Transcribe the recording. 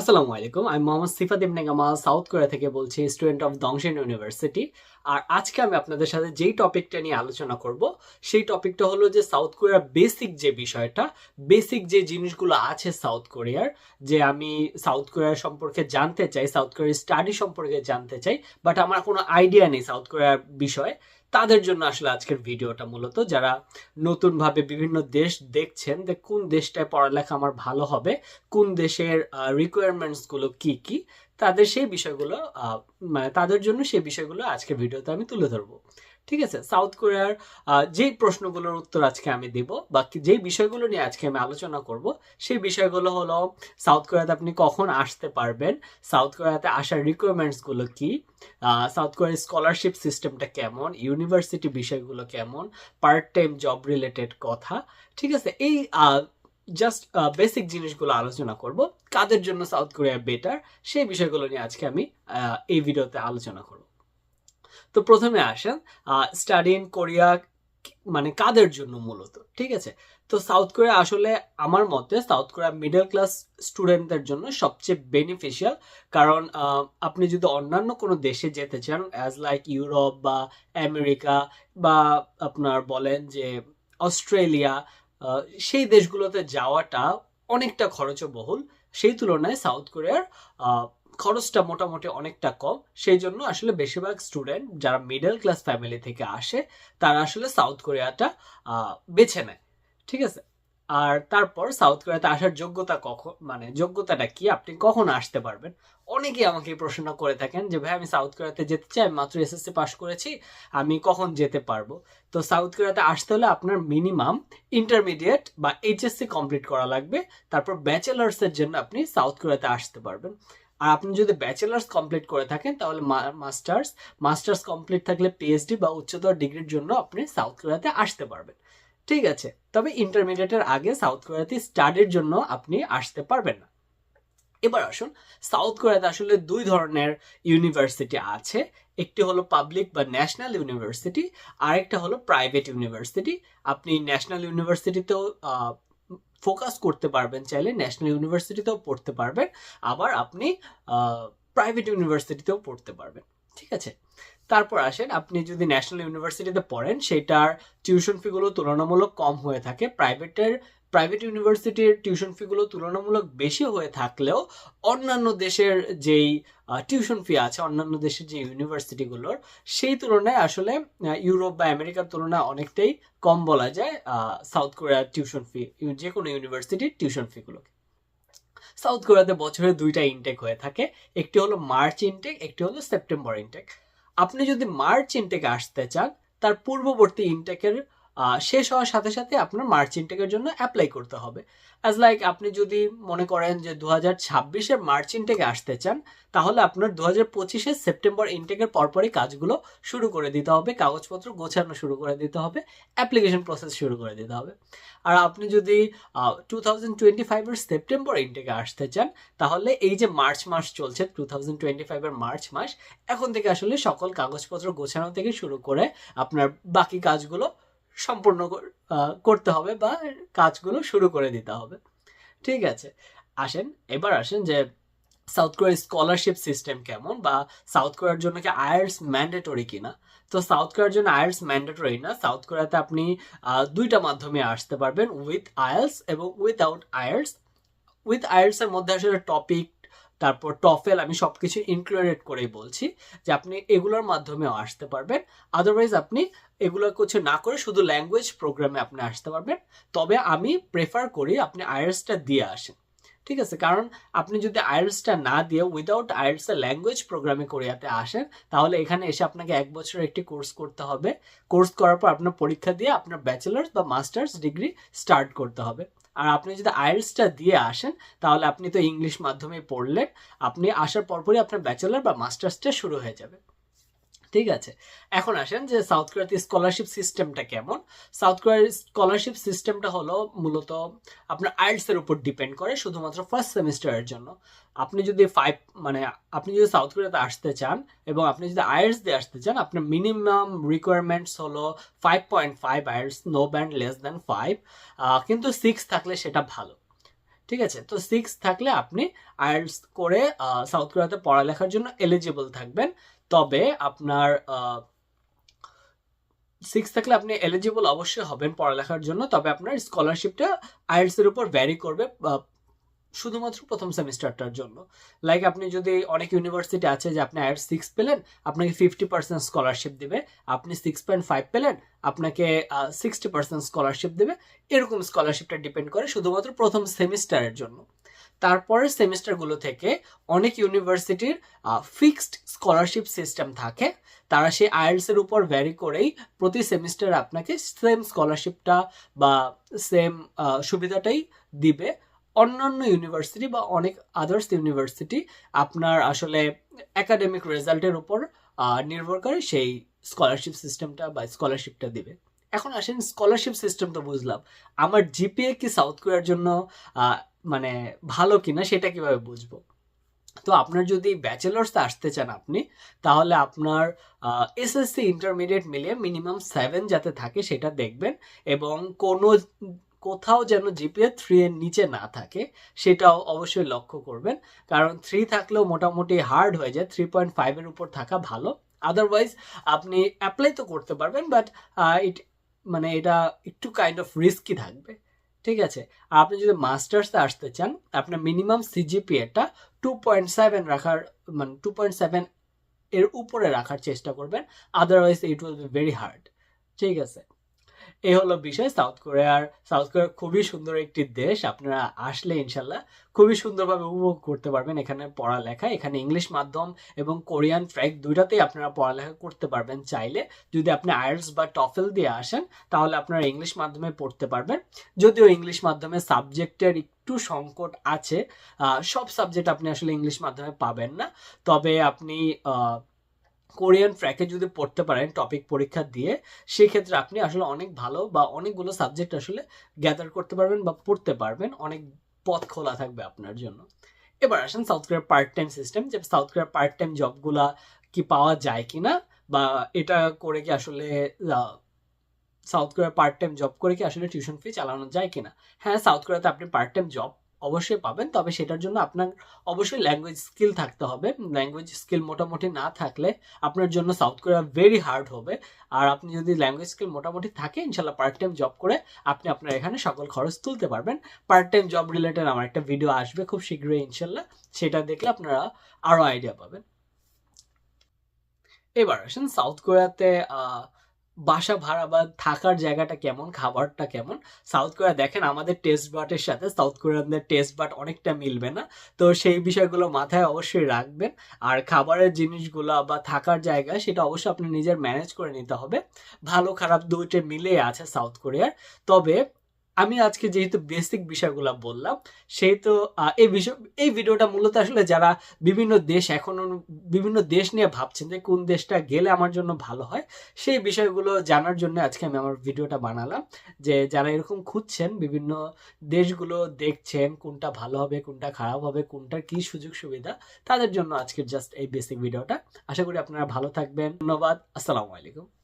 আসসালামু আলাইকুম। আমি মোহাম্মদ সিফাত ইবনে সাউথ কোরিয়া থেকে বলছি স্টুডেন্ট অফ দংশন ইউনিভার্সিটি আর আজকে আমি আপনাদের সাথে যেই টপিকটা নিয়ে আলোচনা করব, সেই টপিকটা হলো যে সাউথ কোরিয়ার বেসিক যে বিষয়টা বেসিক যে জিনিসগুলো আছে সাউথ কোরিয়ার, যে আমি সাউথ কোরিয়া সম্পর্কে জানতে চাই, সাউথ কোরিয়ার স্টাডি সম্পর্কে জানতে চাই বাট আমার কোনো আইডিয়া নেই সাউথ কোরিয়ার বিষয়ে। তাদের জন্য আসলে আজকের ভিডিওটা মূলত যারা নতুনভাবে বিভিন্ন দেশ দেখছেন যে কোন দেশটায় পড়ালেখা আমার ভালো হবে, কোন দেশের রিকোয়ারমেন্টসগুলো কি কি তাদের সেই বিষয়গুলো মানে তাদের জন্য সেই বিষয়গুলো আজকে ভিডিওতে আমি তুলে ধরবো। ঠিক আছে? সাউথ কোরিয়ার যেই প্রশ্নগুলোর উত্তর আজকে আমি দেব বা যেই বিষয়গুলো নিয়ে আজকে আমি আলোচনা করব, সেই বিষয়গুলো হলো, সাউথ কোরিয়াতে আপনি কখন আসতে পারবেন? সাউথ কোরিয়াতে আসার রিকোয়ারমেন্টসগুলো কি? সাউথ কোরিয়ার স্কলারশিপ সিস্টেমটা কেমন? ইউনিভার্সিটি বিষয়গুলো কেমন? পার্ট টাইম জব রিলেটেড কথা। ঠিক আছে? এই জাস্ট বেসিক জিনিসগুলো আলোচনা করব। কাদের জন্য সাউথ কোরিয়া বেটার সেই বিষয়গুলো নিয়ে আজকে আমি এই ভিডিওতে আলোচনা করব। তো প্রথমে আসেন স্টাডি ইন কোরিয়া মানে কাদের জন্য মূলত, ঠিক আছে? তো সাউথ কোরিয়া আসলে আমার মতে সাউথ কোরিয়া মিডল ক্লাস স্টুডেন্টদের জন্য সবচেয়ে বেনিফিশিয়াল কারণ আপনি যদি অন্যান্য কোনো দেশে যেতে চান অ্যাজ লাইক ইউরোপ বা আমেরিকা বা আপনার বলেন যে অস্ট্রেলিয়া সেই দেশগুলোতে যাওয়াটা অনেকটা খরচবহুল। সেই তুলনায় সাউথ কোরিয়ার খরচটা মোটামুটি অনেকটা কম। সেই জন্য আসলে বেশিরভাগ স্টুডেন্ট যারা মিডল ক্লাস ফ্যামিলি থেকে আসে, তারা আসলে সাউথ কোরিয়াটা বেছে নেয়। ঠিক আছে? আর তারপর সাউথ কোরিয়াতে আসার যোগ্যতা কখন মানে যোগ্যতাটা কি? আপনি কখন আসতে পারবেন? অনেকেই আমাকে এই প্রশ্নটা করে থাকেন যে, ভাই, আমি সাউথ কোরিয়াতে যেতে চাই মাত্র এসএসসি পাস করেছি, আমি কখন যেতে পারব? তো সাউথ কোরিয়াতে আসতে হলে আপনার মিনিমাম ইন্টারমিডিয়েট বা এইচএসসি কমপ্লিট করা লাগবে। তারপর ব্যাচেলার্স এর জন্য আপনি সাউথ কোরিয়াতে আসতে পারবেন। আর আপনি যদি ব্যাচেলার্স কমপ্লিট করে থাকেন, তাহলে মাস্টার্স মাস্টার্স কমপ্লিট থাকলে পিএইচডি বা উচ্চতর ডিগ্রির জন্য আপনি সাউথ কোরিয়াতে আসতে পারবেন। ঠিক আছে? তবে ইন্টারমিডিয়েটের আগে সাউথ কোরিয়াতে স্টাডির জন্য আপনি আসতে পারবেন না। এবার আসুন সাউথ কোরিয়াতে আসলে দুই ধরনের ইউনিভার্সিটি আছে। একটি হলো পাবলিক বা ন্যাশনাল ইউনিভার্সিটি আরেকটা হলো প্রাইভেট ইউনিভার্সিটি আপনি ন্যাশনাল ইউনিভার্সিটিতেও ফোকাস করতে পারবেন, চাইলে ন্যাশনাল ইউনিভার্সিটিতেও পড়তে পারবেন। আবার আপনি প্রাইভেট ইউনিভার্সিটিতেও পড়তে পারবেন, ঠিক আছে? তারপর আসেন, আপনি যদি ন্যাশনাল ইউনিভার্সিটিতে পড়েন, সেটার টিউশন ফিগুলো তুলনামূলক কম হয়ে থাকে। প্রাইভেটের প্রাইভেট ইউনিভার্সিটির টিউশন ফিগুলো তুলনামূলক বেশি হয়ে থাকলেও অন্যান্য দেশের যেই টিউশন ফি আছে, অন্যান্য দেশের যে ইউনিভার্সিটিগুলোর সেই তুলনায় আসলে ইউরোপ বা আমেরিকার তুলনায় অনেকটাই কম বলা যায় সাউথ কোরিয়ার টিউশন ফি যে কোনো ইউনিভার্সিটির টিউশন ফিগুলোকে সাউথ কোরিয়াতে বছরে দুইটা ইনটেক হয়ে থাকে, একটি হলো মার্চ ইনটেক একটি হলো সেপ্টেম্বর ইনটেক আপনি যদি মার্চ ইনটেকে আসতে চান, তার পূর্ববর্তী ইনটেকের শেষ হওয়ার সাথে সাথে আপনার মার্চ ইনটেকের জন্য অ্যাপ্লাই করতে হবে। অ্যাজ লাইক আপনি যদি মনে করেন যে দু হাজার ছাব্বিশের মার্চ ইনটেকে আসতে চান, তাহলে আপনার দু হাজার পঁচিশে সেপ্টেম্বর ইনটেকের পরপরই কাজগুলো শুরু করে দিতে হবে, কাগজপত্র গোছানো শুরু করে দিতে হবে অ্যাপ্লিকেশন প্রসেস শুরু করে দিতে হবে। আর আপনি যদি টু থাউজেন্ড টোয়েন্টি ফাইভের সেপ্টেম্বর ইনটেকে আসতে চান, তাহলে এই যে মার্চ মাস চলছে টু থাউজেন্ড টোয়েন্টি ফাইভের মার্চ মাস, এখন থেকে আসলে সকল কাগজপত্র গোছানো থেকে শুরু করে আপনার বাকি কাজগুলো সম্পূর্ণ করতে হবে বা কাজগুলো শুরু করে দিতে হবে। ঠিক আছে, আসেন, এবার আসেন যে সাউথ কোরিয়ার স্কলারশিপ সিস্টেম কেমন বা সাউথ কোরিয়ার জন্য কি আয়ার্স ম্যান্ডেটরি কিনা? তো সাউথ কোরিয়ার জন্য আয়ার্স ম্যান্ডেটরি না সাউথ কোরিয়াতে আপনি দুইটা মাধ্যমে আসতে পারবেন উইথ আয়ার্স এবং উইথআউট আয়ার্স উইথ আয়ার্স এর মধ্যে আসলে টপিক তারপর টফেল আমি সবকিছু ইনক্লুডেড করেই বলছি যে আপনি এগুলোর মাধ্যমেও আসতে পারবেন। আদারওয়াইজ আপনি এগুলো কিছু না করে শুধু ল্যাঙ্গুয়েজ প্রোগ্রামে আপনি আসতে পারবেন। তবে আমি প্রেফার করি আপনি আয়ার্সটা দিয়ে আসেন। ঠিক আছে? কারণ আপনি যদি আয়ার্সটা না দিয়ে উইদাউট আয়ার্স ল্যাঙ্গুয়েজ প্রোগ্রামে কোরিয়াতে আসেন, তাহলে এখানে এসে আপনাকে এক বছরের একটি কোর্স করতে হবে। কোর্স করার পর আপনার পরীক্ষা দিয়ে আপনার ব্যাচেলার্স বা মাস্টার্স ডিগ্রি স্টার্ট করতে হবে। আর আপনি যদি আয়ার্সটা দিয়ে আসেন, তাহলে আপনি তো ইংলিশ মাধ্যমে পড়লেন। আপনি আসার পরপরই আপনার ব্যাচেলার বা মাস্টার্সটা শুরু হয়ে যাবে। ঠিক আছে? এখন আসেন যে সাউথ কোরিয়াতে স্কলারশিপ সিস্টেমটা কেমন? সাউথ কোরিয়ার স্কলারশিপ সিস্টেমটা হলো মূলত আপনার আইএলস উপর ডিপেন্ড করে শুধুমাত্র ফার্স্ট সেমিস্টারের জন্য। আপনি যদি ফাইভ মানে আপনি যদি সাউথ কোরিয়াতে আসতে চান এবং আপনি যদি আয়ার্স দিয়ে আসতে চান, আপনার মিনিমাম রিকোয়ারমেন্টস হলো five point five IELTS no band less than five কিন্তু সিক্স থাকলে সেটা ভালো। ঠিক আছে? তো সিক্স থাকলে আপনি আইএলস করে সাউথ কোরিয়াতে পড়ালেখার জন্য এলিজিবল থাকবেন। তবে আপনার সিক্স থাকলে আপনি এলিজিবল অবশ্যই হবেন পড়ালেখার জন্য, তবে আপনার স্কলারশিপটা আইএলস এর উপর ভ্যারি করবে শুধুমাত্র প্রথম সেমিস্টারটার জন্য। লাইক আপনি যদি অনেক ইউনিভার্সিটি আছে যে আপনি আইএলস সিক্স পেলেন, আপনাকে ফিফটি পার্সেন্ট স্কলারশিপ দেবে, আপনি সিক্স পয়েন্ট ফাইভ পেলেন, আপনাকে সিক্সটি পার্সেন্ট স্কলারশিপ দেবে, এরকম স্কলারশিপটা ডিপেন্ড করে শুধুমাত্র প্রথম সেমিস্টারের জন্য। তারপরের সেমিস্টারগুলো থেকে অনেক ইউনিভার্সিটির ফিক্সড স্কলারশিপ সিস্টেম থাকে। তারা সেই আইএলস এর উপর ভ্যারি করেই প্রতি সেমিস্টার আপনাকে সেম স্কলারশিপটা বা সেম সুবিধাটাই দিবে। অন্যান্য ইউনিভার্সিটি বা অনেক আদার্স ইউনিভার্সিটি আপনার আসলে একাডেমিক রেজাল্টের উপর নির্ভর করে সেই স্কলারশিপ সিস্টেমটা বা স্কলারশিপটা দিবে। এখন আসেন স্কলারশিপ সিস্টেম তো বুঝলাম। আমার জিপিএ কি সাউথ কোরিয়ার জন্য? মানে ভালো কিনা সেটা কীভাবে বুঝব? তো আপনার যদি ব্যাচেলার্স আসতে চান আপনি, তাহলে আপনার এসএসসি ইন্টারমিডিয়েট মিলিয়ে মিনিমাম সেভেন যাতে থাকে সেটা দেখবেন এবং কোনো কোথাও যেন জিপিএ থ্রি এর নিচে না থাকে সেটাও অবশ্যই লক্ষ্য করবেন। কারণ থ্রি থাকলেও মোটামুটি হার্ড হয়ে যায় থ্রি পয়েন্ট ফাইভের উপর থাকা ভালো। আদারওয়াইজ আপনি অ্যাপ্লাই তো করতে পারবেন বাট ইট মানে এটা একটু কাইন্ড অফ রিস্কি থাকবে। ঠিক আছে? আপনি যদি মাস্টার্সে আসতে চান, আপনার মিনিমাম সিজিপিএটা টু পয়েন্ট সেভেন রাখার মানে টু পয়েন্ট সেভেন এর উপরে রাখার চেষ্টা করবেন otherwise it will be very hard ঠিক আছে? এই হলো বিষয় সাউথ কোরিয়ার, সাউথ কোরিয়া খুবই সুন্দর একটি দেশ। আপনারা আসলে ইনশাল্লাহ খুবই সুন্দরভাবে উপভোগ করতে পারবেন এখানে পড়ালেখা। এখানে ইংলিশ মাধ্যম এবং কোরিয়ান ট্র্যাক দুইটাতেই আপনারা পড়ালেখা করতে পারবেন চাইলে। যদি আপনি আয়ার্স বা টফেল দিয়ে আসেন, তাহলে আপনারা ইংলিশ মাধ্যমে পড়তে পারবেন। যদিও ইংলিশ মাধ্যমে সাবজেক্টের একটু সংকট আছে সব সাবজেক্ট আপনি আসলে ইংলিশ মাধ্যমে পাবেন না। তবে আপনি কোরিয়ান ট্র্যাকে যদি পড়তে পারেন টপিক পরীক্ষা দিয়ে, সেক্ষেত্রে আপনি আসলে অনেক ভালো বা অনেকগুলো সাবজেক্ট আসলে গ্যাদার করতে পারবেন বা পড়তে পারবেন। অনেক পথ খোলা থাকবে আপনার জন্য। এবার আসেন সাউথ কোরিয়ার পার্ট টাইম সিস্টেম যে সাউথ কোরিয়ার পার্ট টাইম জবগুলা কি পাওয়া যায় কিনা? বা এটা করে কি আসলে সাউথ কোরিয়ার পার্ট টাইম জব করে কি আসলে টিউশন ফি চালানো যায় কিনা? হ্যাঁ সাউথ কোরিয়াতে আপনি পার্ট টাইম জব অবশ্যই পাবেন। তবে সেটার জন্য আপনার অবশ্যই ল্যাঙ্গুয়েজ স্কিল থাকতে হবে। ল্যাঙ্গুয়েজ স্কিল মোটামুটি না থাকলে আপনার জন্য সাউথ কোরিয়া ভেরি হার্ড হবে। আর আপনি যদি ল্যাঙ্গুয়েজ স্কিল মোটামুটি থাকে ইনশাল্লাহ পার্ট টাইম জব করে আপনি আপনার এখানে সকল খরচ তুলতে পারবেন। পার্ট টাইম জব রিলেটেড আমার একটা ভিডিও আসবে খুব শীঘ্রই ইনশাল্লাহ সেটা দেখলে আপনারা আরও আইডিয়া পাবেন। এবার আসেন সাউথ কোরিয়াতে বাসা ভাড়া বা থাকার জায়গাটা কেমন, খাবারটা কেমন? সাউথ কোরিয়া দেখেন, আমাদের টেস্ট বাটের সাথে সাউথ কোরিয়ানদের টেস্ট বাট অনেকটা মিলবে না। তো সেই বিষয়গুলো মাথায় অবশ্যই রাখবেন। আর খাবারের জিনিসগুলো বা থাকার জায়গা সেটা অবশ্যই আপনি নিজের ম্যানেজ করে নিতে হবে। ভালো খারাপ দুইটা মিলে আছে সাউথ কোরিয়ার তবে আমি আজকে যেহেতু বেসিক বিষয়গুলো বললাম, সেহেতু এই বিষয়, এই ভিডিওটা মূলত আসলে যারা বিভিন্ন দেশ এখনও, বিভিন্ন দেশ নিয়ে ভাবছেন যে কোন দেশটা গেলে আমার জন্য ভালো হয়, সেই বিষয়গুলো জানার জন্য আজকে আমি আমার ভিডিওটা বানালাম। যে যারা এরকম খুঁজছেন, বিভিন্ন দেশগুলো দেখছেন, কোনটা ভালো হবে, কোনটা খারাপ হবে, কোনটার কি সুযোগ সুবিধা, তাদের জন্য আজকের জাস্ট এই বেসিক ভিডিওটা আশা করি আপনারা ভালো থাকবেন। ধন্যবাদ। আসসালামু আলাইকুম।